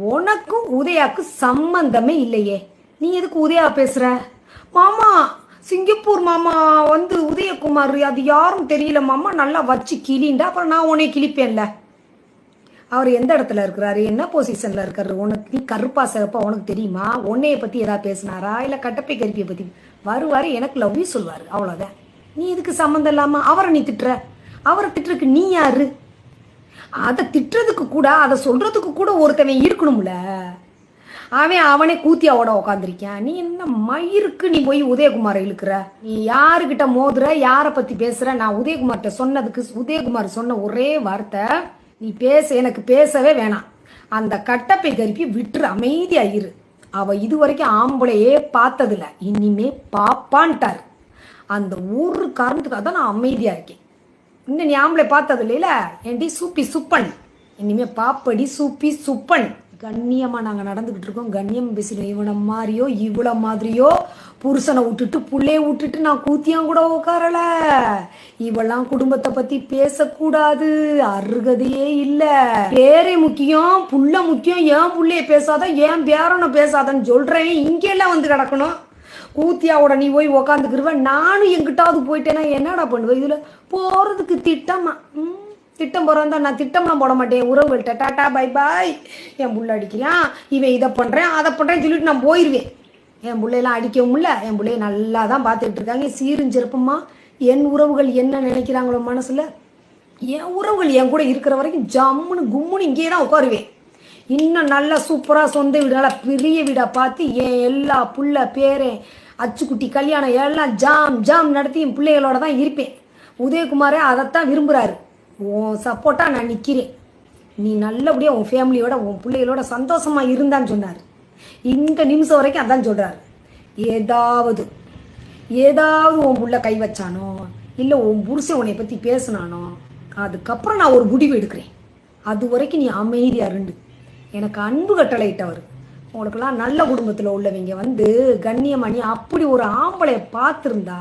உனக்கும் உதயாக்கு சம்பந்தமே இல்லையே. நீ எதுக்கு உதயா பேசுற? மாமா சிங்கப்பூர் மாமா வந்து உதயகுமார் அது யாரும் தெரியல. மாமா நல்லா வச்சு கிளிண்டா அப்புறம் நான் உன்னை கிழிப்பேன்ல. அவர் எந்த இடத்துல இருக்கிறாரு? என்ன பொசிஷன்ல இருக்காரு? உனக்கு நீ கருப்பா சிறப்பா உனக்கு தெரியுமா? உன்னைய பத்தி ஏதாவது பேசினாரா? இல்ல கட்டப்பை கருப்பியை பத்தி? வருவாரு எனக்கு லவ்யூ சொல்வாரு. அவ்வளவுதான். நீ இதுக்கு சம்மந்தம் இல்லாம அவரை நீ திட்டுற? அவரை திட்டுறக்கு நீ யாரு? அதை திட்டுறதுக்கு கூட அதை சொல்கிறதுக்கு கூட ஒருத்தவன் இருக்கணும்ல அவன் அவனே கூத்தியாவோட உக்காந்துருக்கான் நீ என்ன மயிருக்கு நீ போய் உதயகுமாரை இழுக்கிற? நீ யாருக்கிட்ட மோதுற? யாரை பற்றி பேசுகிற நான் உதயகுமார்கிட்ட சொன்னதுக்கு உதயகுமார் சொன்ன ஒரே வார்த்தை நீ பேச எனக்கு பேசவே வேணாம். அந்த கட்டப்பை கருப்பி விட்டுரு அமைதியாக இரு. அவ இது வரைக்கும் ஆம்பளையே பார்த்ததில்ல. இனிமே பாப்பான்ட்டார். அந்த ஊர் காரணத்துக்காக தான் நான் அமைதியாக இருக்கேன். இன்னும் ஞாபகம் பார்த்தது இல்லையில ஏண்டி சூப்பி சுப்பன். இனிமே பாப்படி சூப்பி சுப்பன். கண்ணியமா நாங்கள் நடந்துக்கிட்டு இருக்கோம். கண்ணியம் பேசுற இவனை மாதிரியோ இவ்வளோ மாதிரியோ புருஷனை விட்டுட்டு பிள்ளைய விட்டுட்டு நான் கூத்தியான் கூட உட்காரல. இவெல்லாம் குடும்பத்தை பத்தி பேசக்கூடாது. அருகதையே இல்லை. பேரே முக்கியம் புள்ள முக்கியம் ஏன் புள்ளைய பேசாத ஏன் பேரனை பேசாதன்னு சொல்றேன். இங்கெல்லாம் வந்து கிடக்கணும். கூத்தியாவோட நீ போய் உக்காந்துக்கிருவேன் நானும் எங்கிட்டாவது போயிட்டேன்னா என்னடா பண்ணுவேன் இதுல போறதுக்கு திட்டமா ம், திட்டம் போறான் நான் திட்டம்லாம் போட மாட்டேன். உறவுகள்கிட்ட டாட்டா பை பாய் என் புள்ள அடிக்கிறான் இவன் இதை பண்றேன் அதை பண்றேன்னு சொல்லிட்டு நான் போயிருவேன். என் பிள்ளையெல்லாம் அடிக்கவும் இல்லை. என் பிள்ளைய நல்லா தான் பார்த்துக்கிட்டு இருக்காங்க. சீரும் என் உறவுகள் என்ன நினைக்கிறாங்களோ மனசுல என் உறவுகள் என் கூட இருக்கிற வரைக்கும் ஜம்முன்னு கும்முன்னு இங்கேயே தான் உட்காருவேன். இன்னும் நல்லா சூப்பராக சொந்த வீடு நல்லா பெரிய வீடாக பார்த்து என் எல்லா புள்ள பேரன் அச்சுக்குட்டி கல்யாணம் எல்லாம் ஜாம் ஜாம் நடத்தி என் பிள்ளைகளோட தான் இருப்பேன். உதயகுமாரே அதைத்தான் விரும்புகிறாரு உன் சப்போர்ட்டாக நான் நிற்கிறேன் நீ நல்லபடியாக உன் ஃபேமிலியோட உன் பிள்ளைகளோட சந்தோஷமாக இருந்தான்னு சொன்னார். இந்த நிமிஷம் வரைக்கும் அதான் சொல்கிறாரு ஏதாவது ஏதாவது உன் புள்ள கை வச்சானோ இல்லை உன் புருஷன் உன்னை பற்றி பேசினானோ அதுக்கப்புறம் நான் ஒரு முடிவு எடுக்கிறேன். அது வரைக்கும் நீ அமைதியாக இருந்து எனக்கு அன்பு கட்டளையிட்டவர். உங்களுக்கெல்லாம் நல்ல குடும்பத்தில் உள்ளவங்க வந்து கண்ணியமணி அப்படி ஒரு ஆம்பளைய பார்த்துருந்தா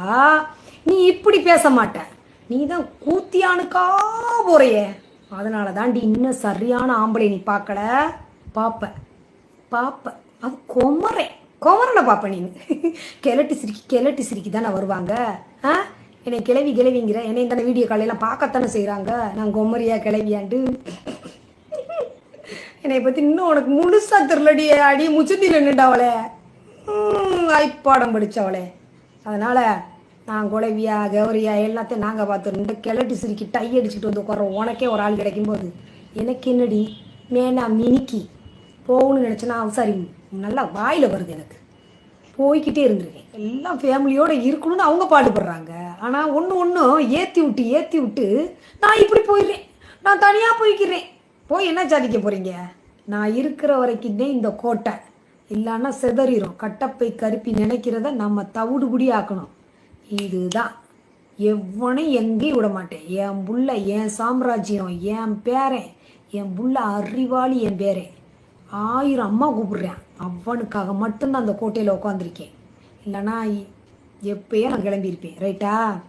நீ இப்படி பேச மாட்ட. நீ தான் கூத்தியானுக்கா போறைய. அதனால தாண்டி இன்னும் சரியான ஆம்பளை நீ பார்க்கல. பாப்ப. பாப்ப. அது கொமரே. கொமரனை பாப்ப நீ கிழட்டு சிரிக்கி கிழட்டு சிரிக்கி தானே வருவாங்க. ஆ? என்னை கிளவி கிளவிங்கிற. என்னை இந்த வீடியோ காலையெல்லாம் பார்க்கத்தானே செய்கிறாங்க நான் கொமரியா கிளவியாண்டு. என்னை பற்றி இன்னும் உனக்கு முழுசா தெரிலடி அடி முச்சத்தியில் நின்றுட்டாவளே ஐப்பாடம் படித்தவளே அதனால் நான் குலவியா கௌரியா எல்லாத்தையும் நாங்கள் பார்த்துருந்தோம் கிளட்டி சிரிக்கி டை அடிச்சுட்டு வந்து உட்காரோம் உனக்கே ஒரு ஆள் கிடைக்கும்போது. எனக்கு என்னடி? மேனா மினிக்கி. போகணும்னு நினச்சேன்னா சரி நல்லா வாயில் வருது எனக்கு. போய்கிட்டே இருந்திருக்கேன். எல்லாம் ஃபேமிலியோட இருக்கணும்னு அவங்க பாடுபடுறாங்க. ஆனால் ஒன்று ஒன்றும் ஏற்றி விட்டு ஏற்றி விட்டு நான் இப்படி போயிடுறேன். நான் தனியாக போய்க்கிறேன். போய் என்ன சாதிக்க போகிறீங்க நான் இருக்கிற வரைக்குமே இந்த கோட்டை இல்லைன்னா செதறிடும் கட்டப்பை கருப்பி நினைக்கிறத நம்ம தவிடுபடி ஆக்கணும். இதுதான். எவனையும் எங்கேயும் விட மாட்டேன். என் புள்ள என் சாம்ராஜ்யம் என் பேரன் என் புள்ள அறிவாளி என் பேரன். ஆயிரம் அம்மா கூப்பிடுறேன். அவனுக்காக மட்டும்தான் அந்த கோட்டையில் உட்காந்துருக்கேன் இல்லைன்னா இ- எப்பயே நான் கிளம்பியிருப்பேன். ரைட்டா?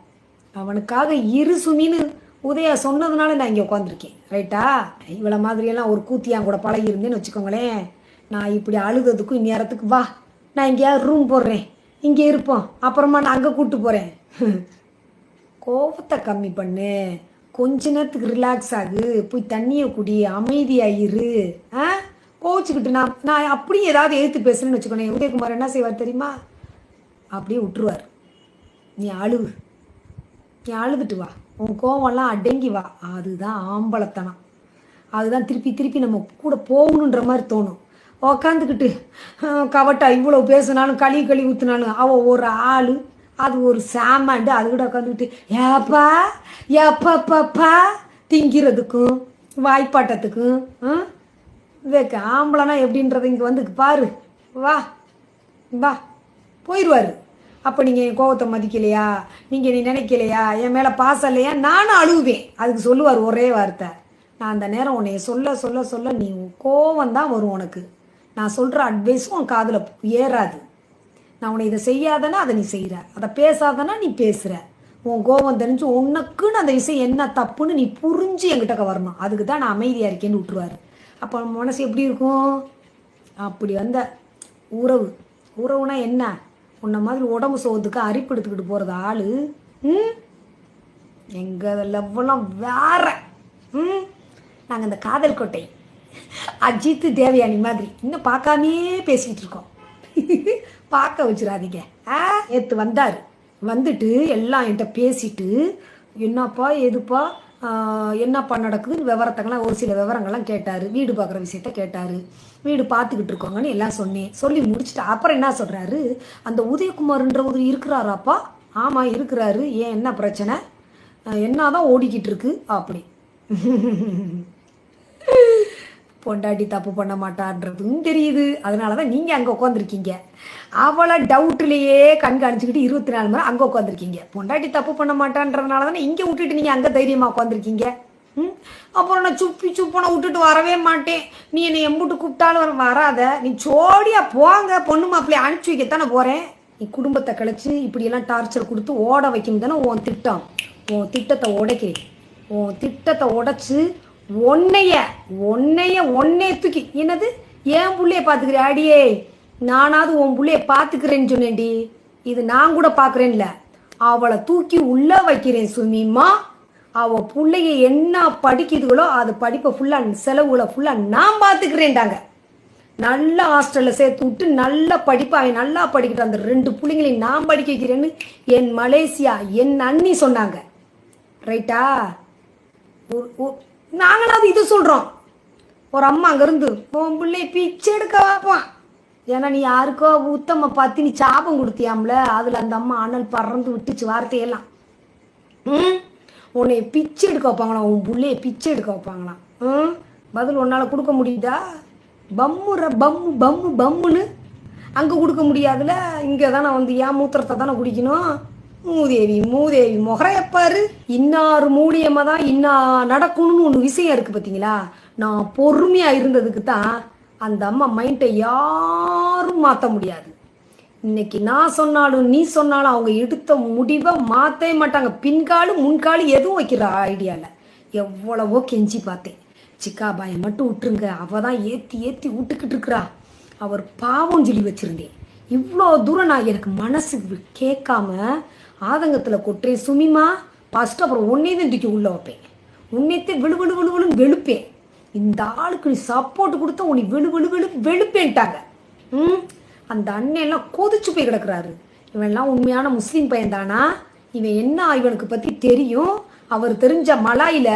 அவனுக்காக இரு சுமின்னு உதயா சொன்னதுனால நான் இங்கே உட்காந்துருக்கேன் ரைட்டா இவ்வளோ மாதிரியெல்லாம் ஒரு கூத்தியான் கூட பழகி இருந்தேன்னு வச்சுக்கோங்களேன். நான் இப்படி அழுகிறதுக்கும் இந்நேரத்துக்கு வா. நான் எங்கேயாவது ரூம் போடுறேன். இங்கே இருப்போம். அப்புறமா நான் அங்கே கூப்பிட்டு போகிறேன் கோபத்தை கம்மி பண்ணு. கொஞ்ச நேரத்துக்கு ரிலாக்ஸ் ஆகு. போய் தண்ணியை குடி. அமைதியாயிரு ஆ? கோச்சிக்கிட்டு நான் நான் அப்படியே ஏதாவது எழுத்து பேசுறேன்னு வச்சுக்கோனேன் உதயகுமார் என்ன செய்வார் தெரியுமா? அப்படியே விட்டுருவார். நீ அழுவு. நீ அழுதுட்டு வா. உன் கோவம்லாம் அடங்கி வா. அதுதான் ஆம்பளத்தனம். அதுதான் திருப்பி திருப்பி நம்ம கூட போகணுன்ற மாதிரி தோணும். உக்காந்துக்கிட்டு கவட்டா இவ்வளோ பேசுனாலும் களி களி ஊற்றினாலும் அவள் ஒரு ஆள் அது ஒரு சாமாண்டு அது கூட உட்காந்துக்கிட்டு ஏப்பா எப்பப்பப்பா திங்கிறதுக்கும் வாய்ப்பாட்டத்துக்கும் ஆ? ஆம்பளைனா எப்படின்றது இங்கே வந்து பாரு. வா வா போயிடுவார் அப்போ நீங்கள் என் கோவத்தை மதிக்கலையா? நீங்கள் நீ நினைக்கலையா? என் மேலே பாசம் இல்லையா? நானும் அழுவேன். அதுக்கு சொல்லுவார் ஒரே வார்த்தை. நான் அந்த நேரம் உன்னைய சொல்ல சொல்ல சொல்ல நீ கோவம் தான் வரும் உனக்கு. நான் சொல்கிற அட்வைஸும் உன் காதில் ஏறாது. நான் உன்னை இதை செய்யாதனா அதை நீ செய்கிற அதை பேசாதனா நீ பேசுகிற உன் கோபம் தெரிஞ்சு உனக்குன்னு அந்த விஷயம் என்ன தப்புன்னு நீ புரிஞ்சு என்கிட்ட வரணும். அதுக்கு தான் நான் அமைதியாக இருக்கேன்னு விட்டுருவாரு. அப்போ மனசு எப்படி இருக்கும்? அப்படி வந்த உறவு. உறவுனா என்ன? உன்ன மாதிரி உடம்பு சோத்துக்கு அரிப்பு எடுத்துக்கிட்டு போகிறது ஆளு ம்? எங்கள் லவ்வெல்லாம் வேற. ம்? நாங்கள் இந்த காதல் கோட்டை அஜித் தேவயானி மாதிரி இன்னும் பார்க்காமே பேசிக்கிட்டு இருக்கோம். பார்க்க வச்சிடாதீங்க. ஆ? நேற்று வந்தார். வந்துட்டு எல்லாம் என்கிட்ட பேசிட்டு என்னப்பா எதுப்பா? என்ன என்னப்பா நடக்குதுன்னு விவரத்தங்கள்லாம் ஒரு சில விவரங்கள்லாம் கேட்டார். வீடு பார்க்குற விஷயத்த கேட்டார். வீடு பார்த்துக்கிட்டு இருக்கோங்கன்னு எல்லாம் சொன்னேன். சொல்லி முடிச்சுட்டு அப்புறம் என்ன சொல்கிறாரு அந்த உதயகுமார்ன்ற ஒரு இருக்கிறாராப்பா? ஆமாம் இருக்கிறாரு. ஏன் என்ன பிரச்சனை? என்ன தான் ஓடிக்கிட்டு இருக்கு? அப்படி. பொண்டாட்டி தப்பு பண்ண மாட்டான்றதும் தெரியுது. அதனால தான் நீங்கள் அங்கே உட்காந்துருக்கீங்க அவளை டவுட்லேயே கண்காணிச்சுக்கிட்டு இருபத்தி நாலு மணி அங்கே உட்காந்துருக்கீங்க பொண்டாட்டி தப்பு பண்ண மாட்டான்றதுனால தானே இங்கே விட்டுட்டு நீங்கள் அங்கே தைரியமாக உட்காந்துருக்கீங்க ம் அப்புறம் நான் சுப்பி சுப்பனை விட்டுட்டு வரவே மாட்டேன். நீ என்னை எம்புட்டு கூப்பிட்டாலும் வராத. நீ சோடியா போங்க. பொண்ணு மாப்பிள்ளைய அனுப்பிச்சி வைக்கத்தானே போகிறேன் நீ குடும்பத்தை கழிச்சு இப்படியெல்லாம் டார்ச்சர் கொடுத்து ஓட வைக்கணும் தானே உன் திட்டம். உன் திட்டத்தை உடைக்கிறேன். உன் திட்டத்தை உடைச்சு ஒன்னைய ஒன்னைய ஒன்னே தூக்கி. என்னது? ஏன் புள்ளைய பார்த்துக்கிறேன் அடியே? நானாவது உன் புள்ளைய பார்த்துக்கிறேன்னு சொன்னேன்டி. இது நான் கூட பார்க்குறேன்ல. அவளை தூக்கி உள்ள வைக்கிறேன் சுமிமா அவ புள்ளைய என்ன படிக்குதுகளோ அது படிப்பை ஃபுல்லாக செலவுகளை ஃபுல்லாக நான் பார்த்துக்கிறேன்டாங்க. நல்ல ஹாஸ்டலில் சேர்த்து விட்டு நல்ல படிப்பு அவன் நல்லா படிக்கிட்டு அந்த ரெண்டு பிள்ளைங்களையும் நான் படிக்க வைக்கிறேன்னு என் மலேசியா என் அண்ணி சொன்னாங்க. ரைட்டா நாங்களாவது இது சொல்கிறோம் ஒரு அம்மா அங்கேருந்து உன் பிள்ளை பிச்சை எடுக்க வைப்பான். ஏன்னா நீ யாருக்கோ உத்தம பார்த்து நீ சாபம் கொடுத்தியாம்ல? அதில் அந்த அம்மா அனல் பறந்து விட்டுச்சு வார்த்தையெல்லாம். ம்? உன்னை பிச்சை எடுக்க வைப்பாங்களாம். உன் பிள்ளைய பிச்சை எடுக்க வைப்பாங்களாம். ம்? பதில் உன்னால் கொடுக்க முடியுதா? பம்முற பம்மு பம்மு பம்முன்னு. அங்கே கொடுக்க முடியாதுல. இங்கே தானே வந்து ஏன் மூத்திரத்தை தானே குடிக்கணும்? மூதேவி மூதேவி முகரையப்பாரு இன்னார் மூலியமாக தான் இன்னா நடக்கணும்னு ஒன்று விஷயம் இருக்குது பார்த்தீங்களா நான் பொறுமையாக இருந்ததுக்கு தான் அந்த அம்மா மைண்டை யாரும் மாற்ற முடியாது. இன்னைக்கு நான் சொன்னாலும் நீ சொன்னாலும் அவங்க எடுத்த முடிவை மாற்றவே மாட்டாங்க. பின்காலும் முன்காலும் எதுவும் வைக்கிற ஐடியாவில் எவ்வளவோ கெஞ்சி பார்த்தேன். சிக்கா சிக்காபாயை மட்டும் விட்டுருங்க. அவள் தான் ஏற்றி ஏற்றி விட்டுக்கிட்டு இருக்கிறா. அவர் பாவம் சொல்லி வச்சிருந்தேன். இவ்வளோ தூரம் நான் எனக்கு மனசு கேட்காம ஆதங்கத்தில் கொட்டுறேன் சுமிமா. ஃபஸ்ட்டு அப்புறம் ஒன்னே தான் தூக்கி உள்ளே வைப்பேன். உன்னைத்தே விழு விழு விழுவலும் விழுன்னு வெளுப்பேன். இந்த ஆளுக்கு நீ சப்போர்ட் கொடுத்தா உன்னை வெளு வெளு வெளு வெளுப்பேன்ட்டாங்க. ம்? அந்த அண்ணன் கொதிச்சு போய் கிடக்குறாரு. இவன்லாம் உண்மையான முஸ்லீம் பையன் தானா இவன் என்ன இவனுக்கு பற்றி தெரியும்? அவர் தெரிஞ்ச மலாயில்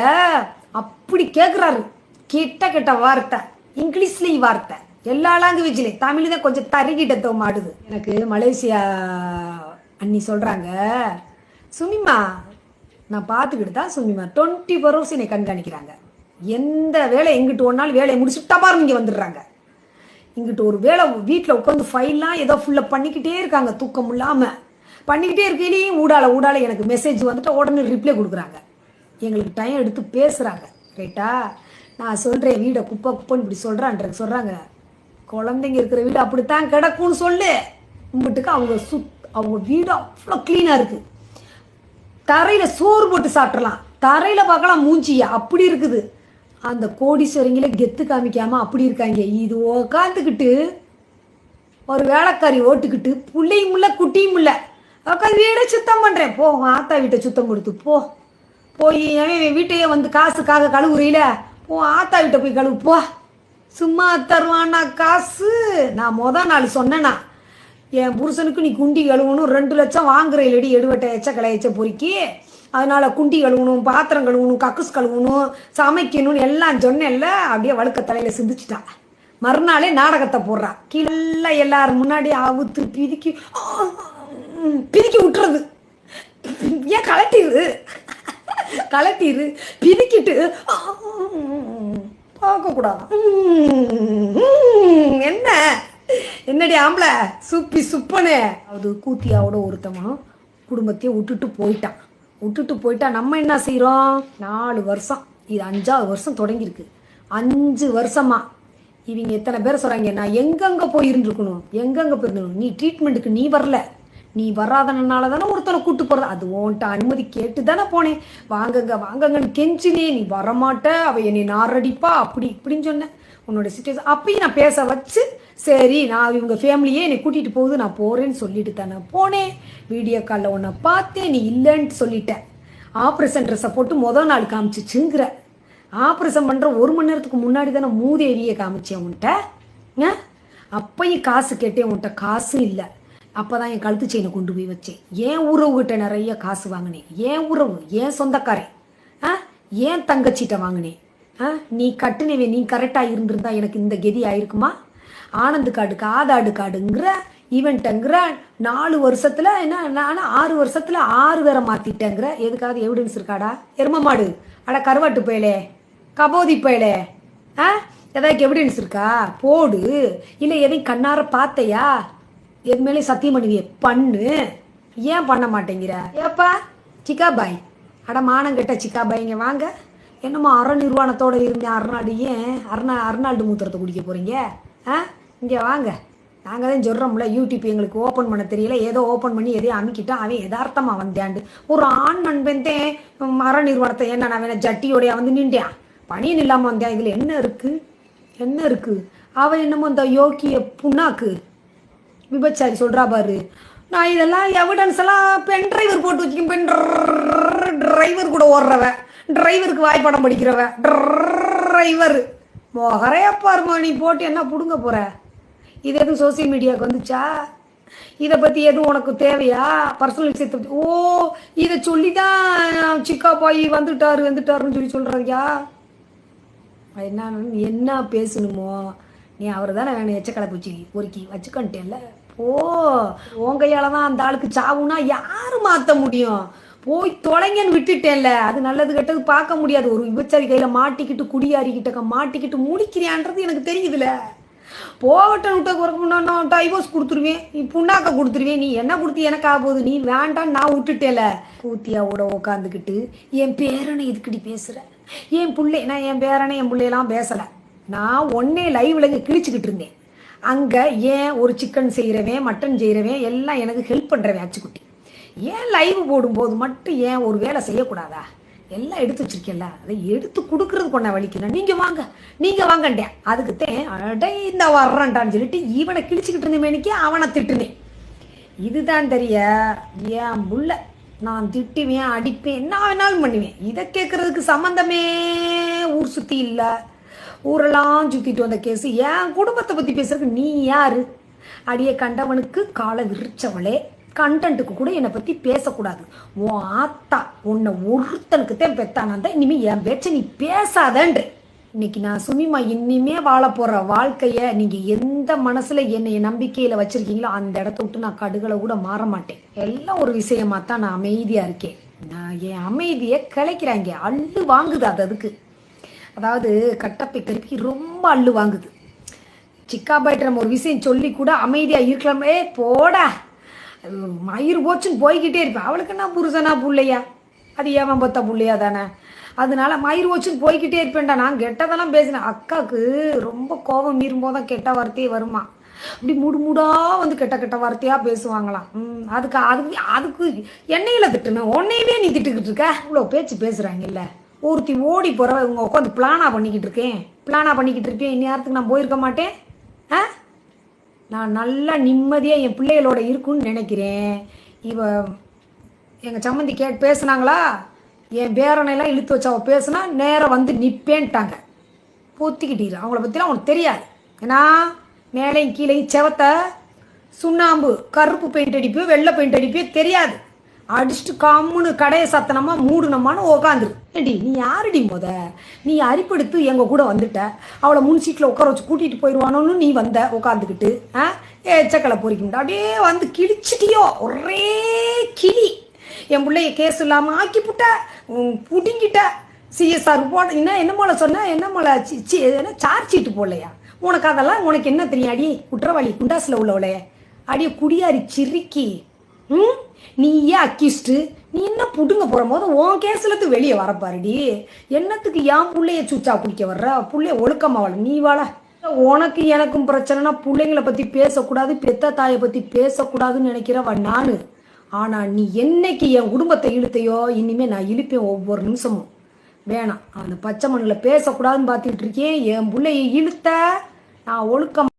அப்படி கேட்குறாரு கிட்ட கிட்ட வார்த்தை. இங்கிலீஷ்லேயும் வார்த்தை. எல்லா லாங்குவேஜ்லேயும் தமிழ் தான் கொஞ்சம் தருகிட்டத்தோ மாடுது எனக்கு மலேசியா அண்ணி சொல்கிறாங்க சுமிமா நான் பார்த்துக்கிட்டு தான் சுமிமா டுவெண்ட்டி ஃபோர் ஹவர்ஸ் என்னை கண்காணிக்கிறாங்க. எந்த வேலை எங்கிட்டு ஒரு நாள் வேலையை முடிச்சுட்டு டபார் இங்கே வந்துடுறாங்க. இங்கிட்டு ஒரு வேலை வீட்டில் உட்காந்து ஃபைல்லாம் ஏதோ ஃபுல்லாக பண்ணிக்கிட்டே இருக்காங்க தூக்கம் இல்லாமல் பண்ணிக்கிட்டே இருக்கையிலையும் ஊடால ஊடால எனக்கு மெசேஜ் வந்துட்டு உடனே ரிப்ளை கொடுக்குறாங்க. எங்களுக்கு டைம் எடுத்து பேசுகிறாங்க ரைட்டா? நான் சொல்கிறேன் வீடை குப்பை குப்பைன்னு இப்படி சொல்கிறான்ற சொல்கிறாங்க குழந்தைங்க இருக்கிற வீடு அப்படித்தான் கிடக்கும்னு சொல்லு. கும்பிட்டுக்கு அவங்க சுத் அவங்க வீடு அவ்வளோ க்ளீனாக இருக்குது தரையில் சோறு போட்டு சாப்பிட்றலாம் தரையில் பார்க்கலாம் மூஞ்சியா? அப்படி இருக்குது. அந்த கோடீஸ்வரங்களே கெத்து காமிக்காமல் அப்படி இருக்காங்க. இது உக்காந்துக்கிட்டு ஒரு வேலைக்காரி ஓட்டுக்கிட்டு புள்ளையும் இல்லை குட்டியும் இல்லை. உட்காந்து வீடை சுத்தம் பண்ணுறேன் போ ஆத்தா வீட்டை சுத்தம் கொடுத்து போ. போய் என் வீட்டையே வந்து காசுக்காக கழுவுறீல? போ ஆத்தா வீட்டை போய் கழுவு போ. சும்மா தருவானா காசு? நான் மொதல் நாள் சொன்னேன்னா என் புருஷனுக்கு நீ குண்டி கழுவணும் ரெண்டு லட்சம் வாங்குற இல்லடி எடுவட்டை எச்ச கலையச்ச பொறுக்கி. அதனால குண்டி கழுவணும் பாத்திரம் கழுவணும் கக்குஸ் கழுவணும் சமைக்கணும்னு எல்லாம் சொன்னேன்ல அப்படியே வழுக்க தலையில சிந்திச்சிட்டா. மறுநாளே நாடகத்தை போடுறா. கீழே எல்லாரும் முன்னாடி அவுத்து பிதுக்கி பிதுக்கி விட்டுறது. ஏன் கலட்டிடு கலட்டிடு பிதிக்கிட்டு பார்க்கக்கூடாது. என்ன? என்னடி ஆம்பளை? சுப்பி சுப்பனே. அது கூத்தியாவோட ஒருத்தவன் குடும்பத்தையும் விட்டுட்டு போயிட்டான். விட்டுட்டு போயிட்டா நம்ம என்ன செய்கிறோம் நாலு வருஷம். இது அஞ்சாவது வருஷம் தொடங்கியிருக்கு. அஞ்சு வருஷமா. இவங்க எத்தனை பேர் சொல்கிறாங்க நான் எங்கெங்கே போய் இருந்திருக்கணும்? எங்கெங்கே போயிருந்தணும் நீ ட்ரீட்மெண்ட்டுக்கு நீ வரல. நீ வராதனால தானே ஒருத்தனை கூட்டு போகிறது அது ஓன்ட்ட அனுமதி கேட்டு தானே போனேன். வாங்கங்க வாங்கங்கன்னு கெஞ்சினே நீ வரமாட்ட. அவ என்னை நாரடிப்பா. அப்படி இப்படின்னு சொன்னேன். உன்னோட சுச்சுவேஷன் அப்பயும் நான் பேச வச்சு சரி நான் இவங்க ஃபேமிலியே என்னை கூட்டிகிட்டு போகுது நான் போகிறேன்னு சொல்லிட்டு தானே போனேன். வீடியோ காலில் உன்னை பார்த்தேன் நீ இல்லைன்ட்டு சொல்லிட்டேன் ஆப்ரேஷன் ட்ரெஸ்ஸை போட்டு முதல் நாள் காமிச்சிச்சுங்கிற. ஆப்ரேஷன் பண்ணுற ஒரு மணி நேரத்துக்கு முன்னாடி தானே மூதேவியை காமிச்சேன் உன்கிட்ட. ஆ? அப்பயும் காசு கேட்டேன் உன்கிட்ட காசும் இல்லை. அப்போ தான் என் கழுத்து செயினை கொண்டு போய் வச்சேன். ஏன் உறவுகிட்ட நிறைய காசு வாங்கினேன்? ஏன் உறவு? ஏன் சொந்தக்காரன்? ஆ? ஏன் தங்கச்சிட்ட வாங்கினேன்? ஆ? நீ கட்டுனவே நீ கரெக்டாக இருந்திருந்தா எனக்கு இந்த கெதி ஆயிருக்குமா? ஆனந்து கார்டுக்கு ஆதாடு கார்டுங்கிற ஈவெண்ட்டுங்கிற நாலு வருஷத்துல என்ன நான் ஆறு வருஷத்துல ஆறு வேற மாத்திட்டேங்கிற. எதுக்காவது எவிடன்ஸ் இருக்காடா? எரும மாடு. அட கருவாட்டு பயலே. கபோதி பயலே. ஆ? ஏதாவது எவிடன்ஸ் இருக்கா? போடு. இல்லை எதையும் கண்ணார பார்த்தையா? எது மேலே சத்தியம் பண்ணுவிய பண்ணு. ஏன் பண்ண மாட்டேங்கிற? ஏப்பா சிக்கா பாய் அட மானங்கிட்ட சிக்கா பாய் இங்கே வாங்க. என்னமோ அற நிர்வாணத்தோட இருந்தேன் அருணாடு ஏன் அருணா அருணால்டு மூத்திரத்தை குடிக்க போறீங்க? ஆ? இங்கே வாங்க. நாங்கள் தான் சொல்கிறோம்ல யூடியூப் எங்களுக்கு ஓப்பன் பண்ண தெரியல. ஏதோ ஓப்பன் பண்ணி எதையோ அமுக்கிட்டா அவன் யதார்த்தமாக வந்தாண்டு ஒரு ஆண் நண்பந்தே மர நிறுவனத்தை என்ன நான் வேணா ஜட்டியோடைய வந்து நின்றான் பணியும் இல்லாமல் வந்தேன் இதில் என்ன இருக்குது என்ன இருக்குது அவன் என்னமோ இந்த யோக்கிய புண்ணாக்கு. விபச்சாரி சொல்கிறா பாரு. நான் இதெல்லாம் எவிடன்ஸ் எல்லாம் பென் டிரைவர் போட்டு வச்சுக்கேன் பென் டிரைவர் கூட ஓடுறவ டிரைவருக்கு வாய்ப்படம் படிக்கிறவ டிரைவர் மொகரையா பாருமா நீ போட்டு என்ன பிடுங்க போகிற இது எதுவும் சோசியல் மீடியாவுக்கு வந்துச்சா? இதை பற்றி எதுவும் உனக்கு தேவையா? பர்சனல் விஷயத்தை பற்றி ஓ இதை சொல்லி தான் சிக்கா போய் வந்துட்டாரு வந்துட்டாருன்னு சொல்லி சொல்கிறாரியா என்ன என்ன பேசணுமோ? நீ அவர் தானே வேணும் எச்சக்கலை பூச்சி பொறுக்கி வச்சுக்கன்ட்டேன்ல? ஓ உன் கையால் தான் அந்த ஆளுக்கு சாவுனா யாரு மாற்ற முடியும்? போய் தொலைங்கன்னு விட்டுட்டேன்ல. அது நல்லது கெட்டது பார்க்க முடியாது. ஒரு விபச்சாரி கையில மாட்டிக்கிட்டு குடியாரிக்கிட்ட மாட்டிக்கிட்டு முடிக்கிறியான்றது எனக்கு தெரியுதுல. போகட்டும் விட்ட குறைக்க நான் டைவோர்ஸ் கொடுத்துருவேன். நீ புண்ணாக்க கொடுத்துருவேன். நீ என்ன கொடுத்து எனக்கு ஆகுது போகுது? நீ வேண்டாம் நான் விட்டுட்டேல. கூத்தியாவோட உட்காந்துக்கிட்டு என் பேரனை எதுக்கடி பேசுற? என் பிள்ளை நான் என் பேரனை என் பிள்ளையெல்லாம் பேசலை. நான் ஒன்னே லைவ்ல கிழிச்சுக்கிட்டு இருந்தேன். அங்கே ஏன் ஒரு சிக்கன் செய்கிறவன் மட்டன் செய்கிறவன் எல்லாம் எனக்கு ஹெல்ப் பண்ணுறவன் அச்சுக்குட்டி. ஏன் லைவ் போடும்போது மட்டும் ஏன் ஒரு வேலை செய்யக்கூடாதா? எல்லாம் எடுத்து வச்சிருக்கேன்ல அதை எடுத்து கொடுக்கறது கொண்ட வலிக்கணும் நீங்கள் வாங்க நீங்கள் வாங்கண்டே அதுக்குத்தேன் அடே இந்த வர்றேன்டான்னு சொல்லிட்டு இவனை கிழிச்சுக்கிட்டு இருந்தேன் அவனை திட்டுனேன். இதுதான் தெரிய ஏன் புள்ள நான் திட்டுவேன் அடிப்பேன் என்ன வேணாலும் பண்ணுவேன். இதை கேட்கறதுக்கு சம்மந்தமே ஊர் சுற்றி இல்லை. ஊரெல்லாம் சுற்றிட்டு வந்த கேஸ். என் குடும்பத்தை பற்றி பேசுறதுக்கு நீ யாரு? அடியை கண்டவனுக்கு காலை விரிச்சவளே. கண்டென்ட்டுக்கு கூட என்னை பற்றி பேசக்கூடாது. உன் ஆத்தா உன்னை ஒருத்தனுக்கு தான் பெத்தானா இனிமேல் என் பேச்ச நீ பேசாதன்று. இன்னைக்கு நான் சுமிமா இனிமே வாழ போற வாழ்க்கையை நீங்க எந்த மனசுல என்னைய நம்பிக்கையில வச்சிருக்கீங்களோ அந்த இடத்த விட்டு நான் கடுகளை கூட மாற மாட்டேன். எல்லாம் ஒரு விஷயமா தான் நான் அமைதியா இருக்கேன். நான் என் அமைதியை கிளைக்கிறாங்க. அள்ளு வாங்குது அது அதுக்கு. அதாவது கட்டப்பை கருப்பி ரொம்ப அள்ளு வாங்குது. சிக்காபாய்ட்டு நம்ம ஒரு விஷயம் சொல்லி கூட அமைதியா இருக்கலாமே. போடா. மயிர் போச்சுன்னு போய்கிட்டே இருப்பேன். அவளுக்கு என்ன புருஷனா பிள்ளையா? அது ஏவன் பத்தா புள்ளையா தானே? அதனால மயிர் போச்சுன்னு போய்கிட்டே இருப்பேன்டா. நான் கெட்டதெல்லாம் பேசினேன். அக்காவுக்கு ரொம்ப கோபம் மீறும்போது தான் கெட்ட வார்த்தையே வருமா? அப்படி முடு முடா வந்து கெட்ட கெட்ட வார்த்தையா பேசுவாங்களாம். ம், அதுக்கு அதுக்கு அதுக்கு என்னையில திட்டுனேன் உன்னையவே நீ திட்டுக்கிட்டு இருக்க? இவ்வளோ பேச்சு பேசுறாங்கல்ல. ஒருத்தி ஓடி போற இவங்க உட்காந்து பிளானா பண்ணிக்கிட்டு இருக்கேன். பிளானா பண்ணிக்கிட்டு இருப்பேன் இந்நேரத்துக்கு நான் போயிருக்க மாட்டேன். ஆ? நான் நல்லா நிம்மதியாக என் பிள்ளைகளோட இருக்குன்னு நினைக்கிறேன். இவ எங்கள் சம்மந்தி கேட்டு பேசுனாங்களா? என் பேரனையெல்லாம் இழுத்து வச்சு அவ பேசுனா நேராக வந்து நிற்பேன்ட்டாங்க பொத்திக்கிட்டீரு. அவங்கள பற்றிலாம் அவனுக்கு தெரியாது. ஏன்னா மேலையும் கீழையும் செவத்தை சுண்ணாம்பு கருப்பு பெயிண்ட் அடிப்பு வெள்ளை பெயிண்ட் அடிப்பு தெரியாது. அடிச்சுட்டு கம்முன்னு கடையை சத்தனமா மூடுனமான்னு உக்காந்துரு. ஏடி நீ யாருடி முத? நீ அரிப்படுத்து எங்க கூட வந்துட்ட. அவளை முன் சீட்டில் உட்கார வச்சு கூட்டிட்டு போயிடுவானோன்னு நீ வந்த உட்காந்துக்கிட்டு ஆ? ஏச்சக்கலை பொறிக்கிட்டு அப்படியே வந்து கிழிச்சிட்டியோ? ஒரே கிளி. என் பிள்ளைய கேஸ் இல்லாமல் ஆக்கி புட்ட புடுங்கிட்ட. சிஎஸ்ஆர் போட என்ன என்ன மோளை சொன்ன? என்ன மோளை சி என்ன சார்ஜ் ஷீட்டு போடலையா? உனக்கு அதெல்லாம் உனக்கு என்ன தெரியும்? அடி குற்றவாளி குண்டாஸில் உள்ளவளே. அடியே குடியாரி சிரிக்கி. ம்? நீ ஏன் அக்கிஸ்ட்டு. நீ என்ன புடுங்க போகிற போது உன் கேஸ்லத்து வெளியே வரப்பாருடி என்னத்துக்கு என் பிள்ளைய சூச்சா குடிக்க வர்ற? பிள்ளைய ஒழுக்கமா வாழ நீ வாழ உனக்கு எனக்கும் பிரச்சனைனா பிள்ளைங்கள பற்றி பேசக்கூடாது பெத்த தாயை பற்றி பேசக்கூடாதுன்னு நினைக்கிறவ நான். ஆனால் நீ என்னைக்கு என் குடும்பத்தை இழுத்தையோ இனிமேல் நான் இழுப்பேன் ஒவ்வொரு நிமிஷமும். வேணாம் அந்த பச்சை மண்ணில் பேசக்கூடாதுன்னு பார்த்துட்டு இருக்கேன். என் பிள்ளைய இழுத்த நான் ஒழுக்கம்